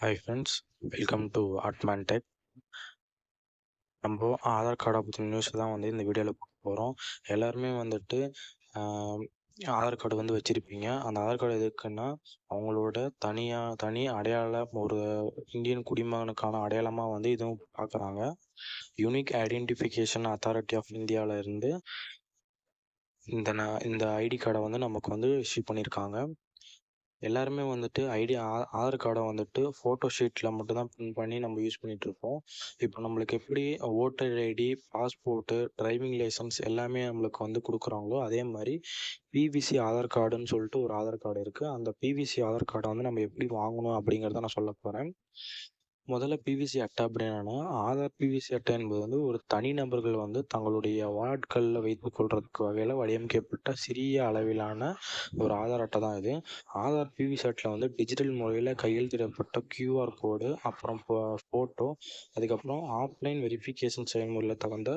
Hi friends welcome to Admen tech நம்ம ஆதார் கார்டை பற்றின நியூஸ் தான் வந்து இந்த வீடியோவில் பார்க்க போகிறோம் எல்லாருமே வந்துட்டு ஆதார் கார்டு வந்து வச்சுருப்பீங்க. அந்த ஆதார் கார்டு எதுக்குன்னா அவங்களோட தனியாக தனி அடையாளம் ஒரு இந்தியன் குடிமகனுக்கான அடையாளமாக வந்து இதுவும் பார்க்குறாங்க யூனிக் ஐடென்டிஃபிகேஷன் அத்தாரிட்டி ஆஃப் இந்தியாவில் இருந்து இந்த ந- இந்த ஐடி கார்டை வந்து நமக்கு வந்து இஷ்யூ பண்ணியிருக்காங்க எல்லாருமே வந்துட்டு ஐடி ஆதார் கார்டை வந்துட்டு ஃபோட்டோ ஷீட்டில் மட்டும்தான் பிரிண்ட் பண்ணி நம்ம யூஸ் பண்ணிகிட்டு இருப்போம் இப்போ நம்மளுக்கு எப்படி voter ID passport driving licence எல்லாமே நம்மளுக்கு வந்து கொடுக்குறாங்களோ அதே மாதிரி பிவிசி ஆதார் கார்டுன்னு சொல்லிட்டு ஒரு ஆதார் கார்டு இருக்குது அந்த பிவிசி ஆதார் கார்டை வந்து நம்ம எப்படி வாங்கணும் அப்படிங்கிறத நான் சொல்ல போகிறேன் முதல்ல பிவிசி அட்டை அப்படின்னா ஆதார் பிவிசி அட்டை என்பது வந்து ஒரு தனி நபர்கள் வந்து தங்களுடைய வார்டுகளில் வைத்துக் கொள்றதுக்கு வகையில் வடிவமைக்கப்பட்ட சிறிய அளவிலான ஒரு ஆதார் அட்டை தான் இது. ஆதார் பிவிசி அட்டில் வந்து டிஜிட்டல் முறையில் கையெழுத்திடப்பட்ட கியூஆர் கோடு அப்புறம் ஃபோட்டோ அதுக்கப்புறம் ஆஃப்லைன் வெரிஃபிகேஷன் செயல்முறையில் தகுந்த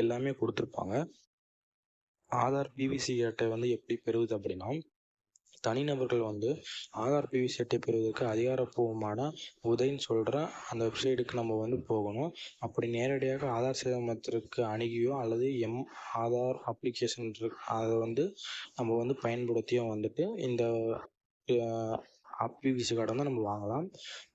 எல்லாமே கொடுத்துருப்பாங்க. ஆதார் பிவிசி அட்டை வந்து எப்படி பெறுவது அப்படின்னா தனிநபர்கள் வந்து ஆதார் பிவிசி அட்டை பெறுவதற்கு அதிகாரப்பூர்வமான உதவின்னு சொல்கிற அந்த வெப்சைட்டுக்கு நம்ம வந்து போகணும். அப்படி நேரடியாக ஆதார் சேவை மையத்திற்கு அணுகியோ அல்லது எம் ஆதார் அப்ளிகேஷன் அதை வந்து நம்ம வந்து பயன்படுத்தியோ வந்துட்டு இந்த பிவிசி கார்டை வந்து நம்ம வாங்கலாம்.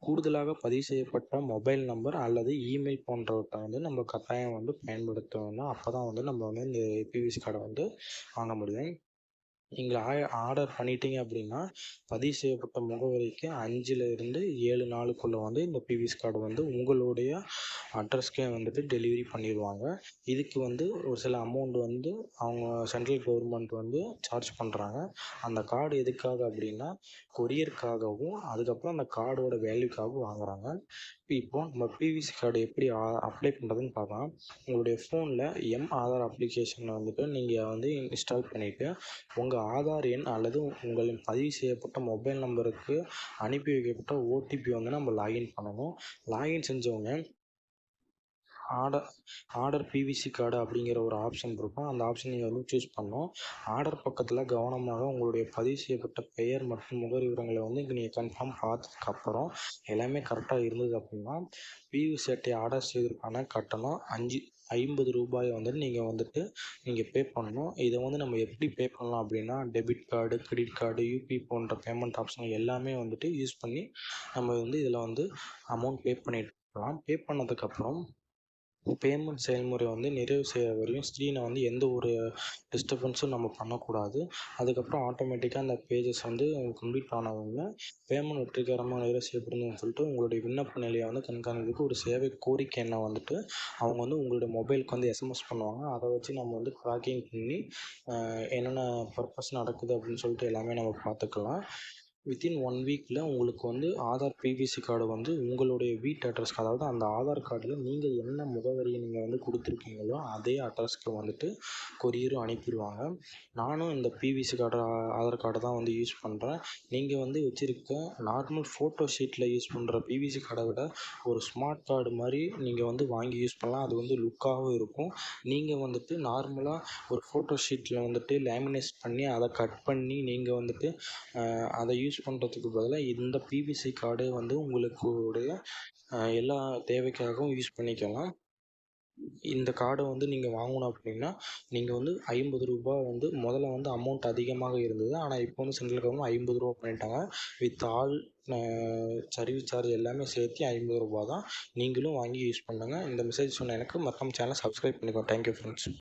கூடுதலாக பதிவு செய்யப்பட்ட மொபைல் நம்பர் அல்லது இமெயில் போன்றவற்றை வந்து நம்ம கட்டாயம் வந்து பயன்படுத்தணும் அப்போ தான் வந்து நம்ம வந்து இந்த பிவிசி கார்டை வந்து வாங்க முடியும். நீங்கள் ஆ ஆர்டர் பண்ணிட்டீங்க அப்படின்னா பதிவு செய்யப்பட்ட முகவரிக்கு அஞ்சுல இருந்து ஏழு நாளுக்குள்ளே வந்து இந்த பிவிசி கார்டு வந்து உங்களுடைய அட்ரஸ்க்கே வந்துட்டு டெலிவரி பண்ணிடுவாங்க. இதுக்கு வந்து ஒரு சில அமௌண்ட் வந்து அவங்க சென்ட்ரல் கவர்மெண்ட் வந்து சார்ஜ் பண்ணுறாங்க அந்த கார்டு எதுக்காக அப்படின்னா கொரியருக்காகவும் அதுக்கப்புறம் அந்த கார்டோட வேல்யூக்காகவும் வாங்குறாங்க. இப்போ நம்ம பிவிசி கார்டு எப்படி அப்ளை பண்ணுறதுன்னு பார்க்கலாம். உங்களுடைய ஃபோனில் எம் ஆதார் அப்ளிகேஷனை வந்துட்டு நீங்கள் வந்து இன்ஸ்டால் பண்ணிவிட்டு உங்கள் ஆதார் எண் அல்லது உங்களின் பதிவு செய்யப்பட்ட மொபைல் நம்பருக்கு அனுப்பி வைக்கப்பட்ட ஓடிபி வந்து நம்ம லாகின் பண்ணணும். லாகின் செஞ்சவங்க ஆர்டர் ஆர்டர் பிவிசி கார்டு அப்படிங்கிற ஒரு ஆப்ஷன் இருக்கும். அந்த ஆப்ஷன் நீங்கள் வந்து சூஸ் பண்ணணும். ஆர்டர் பக்கத்தில் கவனமாக உங்களுடைய பதிவு செய்யப்பட்ட பெயர் மற்றும் முகர் விவரங்களை வந்து இங்கே நீங்கள் கன்ஃபார்ம் பார்த்ததுக்கப்புறம் எல்லாமே கரெக்டாக இருந்தது அப்படின்னா பிவிசி அட்டை ஆர்டர் செய்வதற்கான கட்டணம் அஞ்சு ஐம்பது ரூபாயை வந்துட்டு நீங்கள் வந்துட்டு நீங்கள் பே பண்ணணும். இதை வந்து நம்ம எப்படி பே பண்ணலாம் அப்படின்னா debit card credit card UPI போன்ற பேமெண்ட் ஆப்ஷன் எல்லாமே வந்துட்டு யூஸ் பண்ணி நம்ம வந்து இதில் வந்து அமௌண்ட் பே பண்ணிட்டு இருக்கலாம். பே பண்ணதுக்கப்புறம் பேமெண்ட் செயல்முறை வந்து நிறைவு செய்ய வரையும் ஸ்க்ரீனை வந்து எந்த ஒரு டிஸ்டர்பன்ஸும் நம்ம பண்ணக்கூடாது. அதுக்கப்புறம் ஆட்டோமேட்டிக்காக அந்த பேஜஸ் வந்து கம்ப்ளீட் ஆனவங்க பேமெண்ட் வெற்றிகரமாக நிறைவு செய்யப்படுதுன்னு சொல்லிட்டு உங்களுடைய விண்ணப்ப நிலையை வந்து கண்காணிக்கிறதுக்கு ஒரு சேவை கோரிக்கை என்ன வந்துட்டு அவங்க வந்து உங்களுடைய மொபைலுக்கு வந்து எஸ்எம்எஸ் பண்ணுவாங்க. அதை வச்சு நம்ம வந்து ட்ராக்கிங் பண்ணி என்னென்ன பர்பஸ் நடக்குது அப்படின்னு சொல்லிட்டு எல்லாமே நம்ம பார்த்துக்கலாம். வித்தின் ஒன் வீக்கில் உங்களுக்கு வந்து ஆதார் பிவிசி கார்டு வந்து உங்களுடைய வீட்டு அட்ரஸ்க்கு அதாவது அந்த ஆதார் கார்டில் நீங்கள் என்ன முகவரியை நீங்கள் வந்து கொடுத்துருக்கீங்களோ அதே அட்ரஸ்க்கு வந்துட்டு கொரியரும் அனுப்பிடுவாங்க. நானும் இந்த பிவிசி கார்டு ஆதார் கார்டை தான் வந்து யூஸ் பண்ணுறேன் நீங்கள் வந்து வச்சுருக்க நார்மல் ஃபோட்டோ ஷீட்டில் யூஸ் பண்ணுற பிவிசி கார்டை விட ஒரு ஸ்மார்ட் கார்டு மாதிரி நீங்கள் வந்து வாங்கி யூஸ் பண்ணலாம். அது வந்து லுக்காகவும் இருக்கும். நீங்கள் வந்துட்டு நார்மலாக ஒரு ஃபோட்டோ ஷீட்டில் வந்துட்டு லேமினேட் பண்ணி அதை கட் பண்ணி நீங்கள் வந்துட்டு அதை யூஸ் பண்ணுறதுக்கு பதிலாக இந்த பிவிசி கார்டே வந்து உங்களுக்கு உடைய எல்லா தேவைக்காகவும் யூஸ் பண்ணிக்கலாம். இந்த கார்டை வந்து நீங்கள் வாங்கணும் அப்படின்னா நீங்கள் வந்து ஐம்பது ரூபா வந்து முதல்ல வந்து அமௌண்ட் அதிகமாக இருந்தது. ஆனால் இப்போ வந்து சென்ட்ரல் கவர்மெண்ட் ஐம்பது ரூபா பண்ணிட்டாங்க. வித் ஆல் சர்வீஸ் சார்ஜ் எல்லாமே சேர்த்து ஐம்பது ரூபா தான் நீங்களும் வாங்கி யூஸ் பண்ணுங்கள் இந்த மெசேஜ் சொன்ன எனக்கு மற்ற சேனலை சப்ஸ்கிரைப் பண்ணிக்கோ தேங்க்யூ ஃப்ரெண்ட்ஸ்